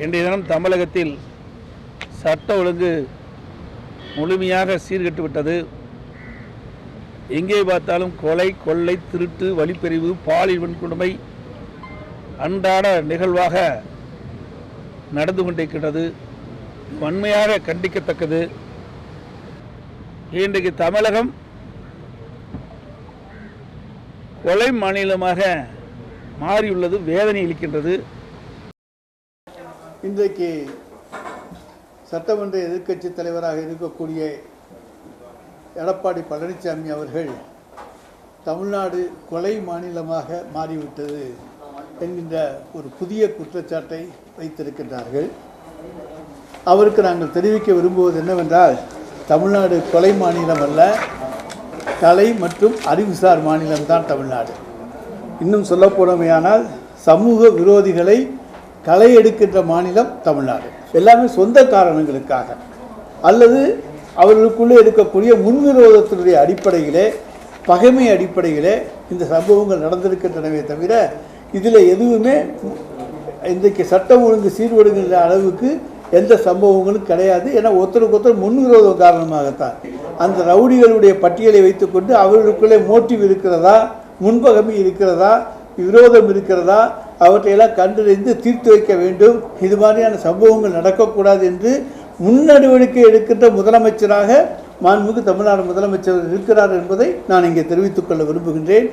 இன்றைய தினம் தமிழகத்தில் சட்ட ஒழுங்கு முழுமையாக சீர்கெட்டு விட்டது எங்கே பார்த்தாலும் கொலை கொள்ளை திருட்டு வழிப்பறிவு பாலியல் வன்கொடுமை அன்றாட நிகழ்வாக நடந்து கொண்டிருக்கிறது வன்மையாக கண்டிக்கத்தக்கது. இன்றைக்கு தமிழகம் கொலை மாநிலமாக மாறியுள்ளது வேதனை அளிக்கின்றது. இன்றைக்கு சட்டமன்ற எதிர்க்கட்சி தலைவராக இருக்கக்கூடிய எடப்பாடி பழனிசாமி அவர்கள் தமிழ்நாடு கொலை மாநிலமாக மாறிவிட்டது என்கின்ற ஒரு புதிய குற்றச்சாட்டை வைத்திருக்கின்றார்கள். அவருக்கு நாங்கள் தெரிவிக்க விரும்புவது என்னவென்றால் தமிழ்நாடு கொலை மாநிலம் அல்ல கலை மற்றும் அறிவுசார் மாநிலம்தான் தமிழ்நாடு. இன்னும் சொல்லப்போனமையானால் சமூக விரோதிகளை களை எடுக்கின்ற மாநிலம் தமிழ்நாடு. எல்லாமே சொந்த காரணங்களுக்காக. அல்லது அவர்களுக்குள்ளே இருக்கக்கூடிய முன்விரோதத்தினுடைய அடிப்படையிலே பகைமை அடிப்படையிலே இந்த சம்பவங்கள் நடந்திருக்கின்றனவே தவிர இதில் எதுவுமே இன்றைக்கு சட்டம் ஒழுங்கு சீர்படுகின்ற அளவுக்கு எந்த சம்பவங்களும் கிடையாது. ஏன்னா ஒருத்தருக்கு ஒருத்தர் முன்விரோதம் காரணமாகத்தான். அந்த ரவுடிகளுடைய பட்டியலை வைத்துக்கொண்டு அவர்களுக்குள்ளே மோட்டிவ் இருக்கிறதா முன்பகமை இருக்கிறதா விரோதம் இருக்கிறதா அவற்றையெல்லாம் கண்டறிந்து தீர்த்து வைக்க வேண்டும். இது மாதிரியான சம்பவங்கள் நடக்கக்கூடாது என்று முன்னடிவடிக்கை எடுக்கின்ற முதலமைச்சராக மாண்புமிகு தமிழ்நாடு முதலமைச்சர் இருக்கிறார் என்பதை நான் இங்கே தெரிவித்துக் கொள்ள விரும்புகின்றேன்.